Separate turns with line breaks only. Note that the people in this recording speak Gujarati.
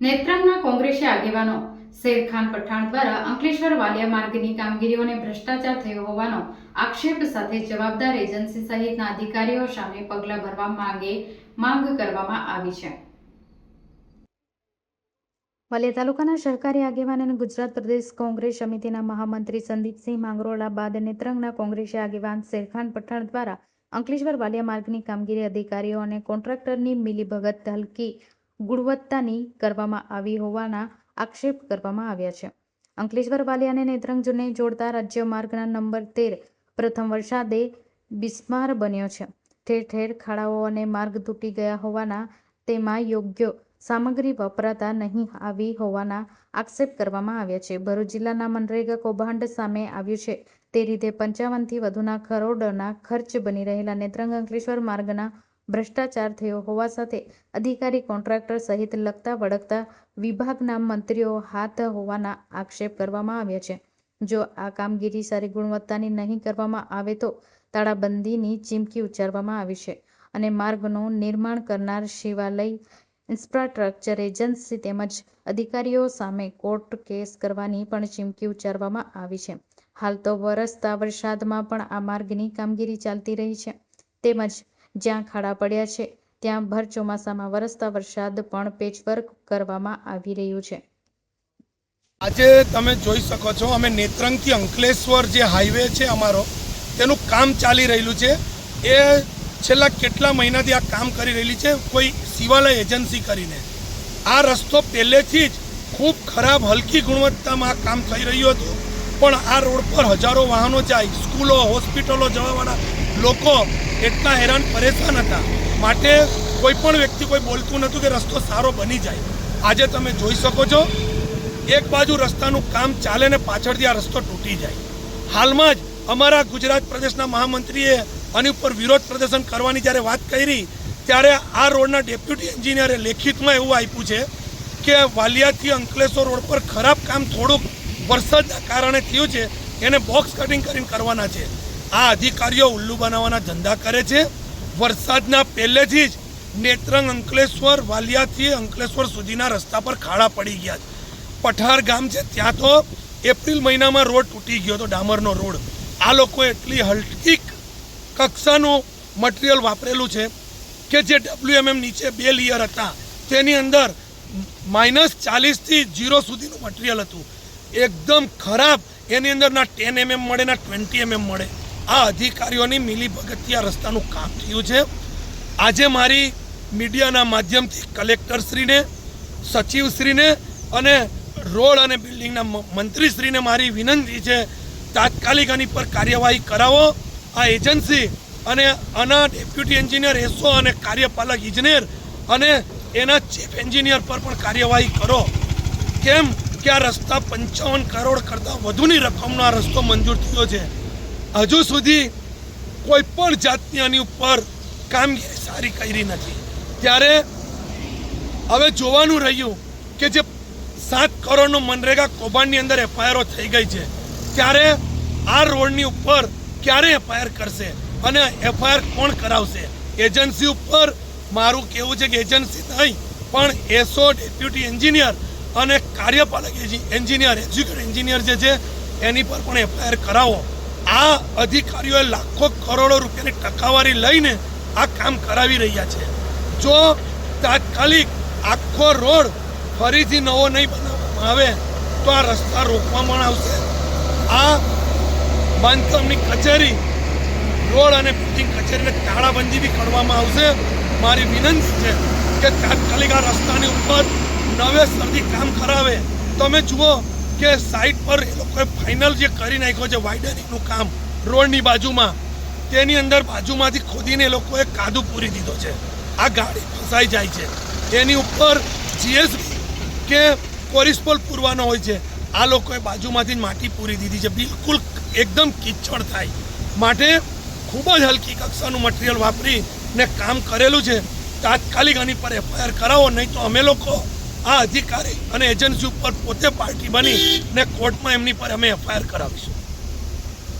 નેત્રંગના કોંગ્રેસી આગેવાનો શેરખાન પઠાણ દ્વારા અંકલેશ્વર વાલિયા માર્ગની કામગીરીઓને ભ્રષ્ટાચાર થયો હોવાનો આક્ષેપ સાથે જવાબદાર એજન્સી સહિતના અધિકારીઓ સામે પગલાં ભરવા માંગે, માંગ કરવામાં આવી છે. વાલિયા તાલુકાના સરકારી આગેવાન અને ગુજરાત પ્રદેશ કોંગ્રેસ સમિતિના મહામંત્રી સંદીપસિંહ માંગરોળા બાદ નેત્રંગના કોંગ્રેસી આગેવાન શેરખાન પઠાણ દ્વારા અંકલેશ્વર વાલિયા માર્ગની કામગીરી અધિકારીઓ અને કોન્ટ્રાક્ટરની મિલીભગત હલકી ગુણવત્તાની કરવામાં આવી હોવાના આક્ષેપ કરવામાં આવ્યા છે. અંકલેશ્વર વાલિયા અને નેત્રંગજને જોડતા રાજ્ય માર્ગના નંબર તેર પ્રથમ વરસાદે બિસ્માર બન્યો છે. ઠેર ઠેર ખાડાઓ અને માર્ગ તૂટી ગયા હોવાના તેમાં યોગ્ય સામગ્રી વપરાતા નહીં આવી હોવાના આક્ષેપ કરવામાં આવ્યા છે. ભરૂચ જિલ્લાના મનરેગા કૌભાંડ સામે આવ્યું છે. તે રીતે પંચાવનથી વધુના કરોડના ખર્ચ બની રહેલા નેત્રંગ અંકલેશ્વર માર્ગના ભ્રષ્ટાચાર થયો હોવા સાથે અધિકારી કોન્ટ્રાક્ટર સહિત લગતા વળગતા વિભાગના મંત્રીઓ હાથ હોવાના આક્ષેપ કરવામાં આવ્યા છે. જો આ કામગીરી સારી ગુણવત્તાની નહીં કરવામાં આવે તો તાળાબંધીની ચીમકી ઉચ્ચારવામાં આવી છે અને માર્ગનું નિર્માણ કરનાર શિવાલય ઇન્ફ્રાસ્ટ્રક્ચર એજન્સી તેમજ અધિકારીઓ સામે કોર્ટ કેસ કરવાની પણ ચીમકી ઉચ્ચારવામાં આવી છે. હાલ તો વરસતા વરસાદમાં પણ આ માર્ગની કામગીરી ચાલતી રહી છે. તેમજ જ્યાં ખાડા પડ્યા છે, ત્યાં ભર ચોમાસામાં વરસતા વરસાદ પણ પેચવર્ક કરવામાં આવી રહ્યું છે.
આજે તમે જોઈ શકો છો, અમે નેત્રંગથી અંકલેશ્વર જે હાઈવે છે અમારો, તેનું કામ ચાલી રહેલું છે. એ છેલ્લા કેટલા મહિનાથી આ કામ કરી રહેલી છે, કોઈ શિવાલય એજન્સી કરીને. આ રસ્તો પહેલેથી જ ખૂબ ખરાબ, હલકી ગુણવત્તામાં આ કામ થઈ રહ્યું હતું. પણ આ રોડ પર હજારો વાહનો જાય, સ્કૂલો, હોસ્પિટલો જવાવાળા લોકો એટલા હેરાન પરેશાન હતા. માટે કોઈ પણ વ્યક્તિ કોઈ બોલતું નહોતું કે રસ્તો સારો બની જાય. આજે તમે જોઈ શકો છો, એક બાજુ રસ્તાનું કામ ચાલે ને પાછળથી આ રસ્તો તૂટી જાય. હાલમાં જ અમારા ગુજરાત પ્રદેશના મહામંત્રીએ આની ઉપર વિરોધ પ્રદર્શન કરવાની જ્યારે વાત કરી, ત્યારે આ રોડના ડેપ્યુટી એન્જિનિયરે લેખિતમાં એવું આપ્યું છે કે વાલિયાથી અંકલેશ્વર રોડ પર ખરાબ કામ થોડુંક વરસાદના કારણે થયું છે, એને બોક્સ કટિંગ કરીને કરવાના છે. આ અધિકારીઓ ઉલ્લુ બનાવવાના ધંધા કરે છે. વરસાદના પહેલેથી જ નેત્રંગ અંકલેશ્વર, વાલિયાથી અંકલેશ્વર સુધીના રસ્તા પર ખાડા પડી ગયા છે. પઠાર ગામ છે, ત્યાં તો એપ્રિલ મહિનામાં રોડ તૂટી ગયો હતો, ડામરનો રોડ. આ લોકો એટલી હલકી કક્ષાનું મટીરિયલ વાપરેલું છે કે જે ડબલ્યુએમએમ નીચે બે લેયર હતા. તેની અંદર માઇનસ ચાલીસથી જીરો સુધીનું મટીરિયલ હતું. એકદમ ખરાબ, એની અંદર ના ટેન એમએમ મળે ના ટ્વેન્ટી એમએમ મળે. આ અધિકારીઓની મિલીભગતથી આ રસ્તાનું કામ થયું છે. આજે મારી મીડિયાના માધ્યમથી કલેક્ટરશ્રીને, સચિવશ્રીને અને રોડ અને બિલ્ડિંગના મંત્રીશ્રીને મારી વિનંતી છે, તાત્કાલિક આની પર કાર્યવાહી કરાવો. આ એજન્સી અને આના ડેપ્યુટી એન્જિનિયર એસો અને કાર્યપાલક ઇજનેર અને એના ચીફ એન્જિનિયર પર પણ કાર્યવાહી કરો. કેમ કે આ રસ્તા પંચાવન કરોડ કરતાં વધુની રકમનો આ રસ્તો મંજૂર થયો છે. હજુ સુધી કોઈ પણ જાતની આની ઉપર કામગીરી સારી કરી નથી. ત્યારે હવે જોવાનું રહ્યું કે જે સાત કરોડનો મનરેગા કૌભાંડની અંદર એફઆઈઆરો થઈ ગઈ છે, ત્યારે આ રોડની ઉપર ક્યારે એફઆઈઆર કરશે અને એફઆઈઆર કોણ કરાવશે? એજન્સી ઉપર મારું કહેવું છે કે એજન્સી નહીં, પણ એસો ડેપ્યુટી એન્જિનિયર અને કાર્યપાલક એન્જિનિયર, એક્ઝિક્યુટિવ એન્જિનિયર જે છે, એની પર પણ એફઆઈઆર કરાવો. આ અધિકારીઓએ લાખો કરોડો રૂપિયાની ટકાવારી લઈને આ કામ કરાવી રહ્યા છે. જો તાત્કાલિક આખો રોડ ફરીથી નવો નહીં બનાવવામાં આવે, તો આ રસ્તા રોકવામાં આવશે. આ બાંધકામની કચેરી, રોડ અને બિલ્ડિંગ કચેરીને તાળાબંધી બી કરવામાં આવશે. મારી વિનંતી છે કે તાત્કાલિક આ રસ્તાની ઉપર નવેસરથી કામ કરાવે. તમે જુઓ કે સાઈડ પર એ લોકોએ ફાઇનલ જે કરી નાખ્યો છે વાઇડનિંગનું કામ રોડની બાજુમાં, તેની અંદર બાજુમાંથી ખોદીને એ લોકોએ કાદુ પૂરી દીધો છે. આ ગાડી ફસાઈ જાય છે. એની ઉપર જીએસબી કે કોરિસ્પોલ પૂરવાનો હોય છે. આ લોકોએ બાજુમાંથી માટી પૂરી દીધી છે. બિલકુલ એકદમ કિચડ થાય. માટે ખૂબ જ હલકી કક્ષાનું મટીરિયલ વાપરીને કામ કરેલું છે. તાત્કાલિક આની પર એફઆઈઆર કરાવો, નહીં તો અમે લોકો આ અધિકારી અને એજન્સી ઉપર પોતે પાર્ટી બની ને કોર્ટમાં એમની પર અમે એફઆઈઆર કરાવીશું.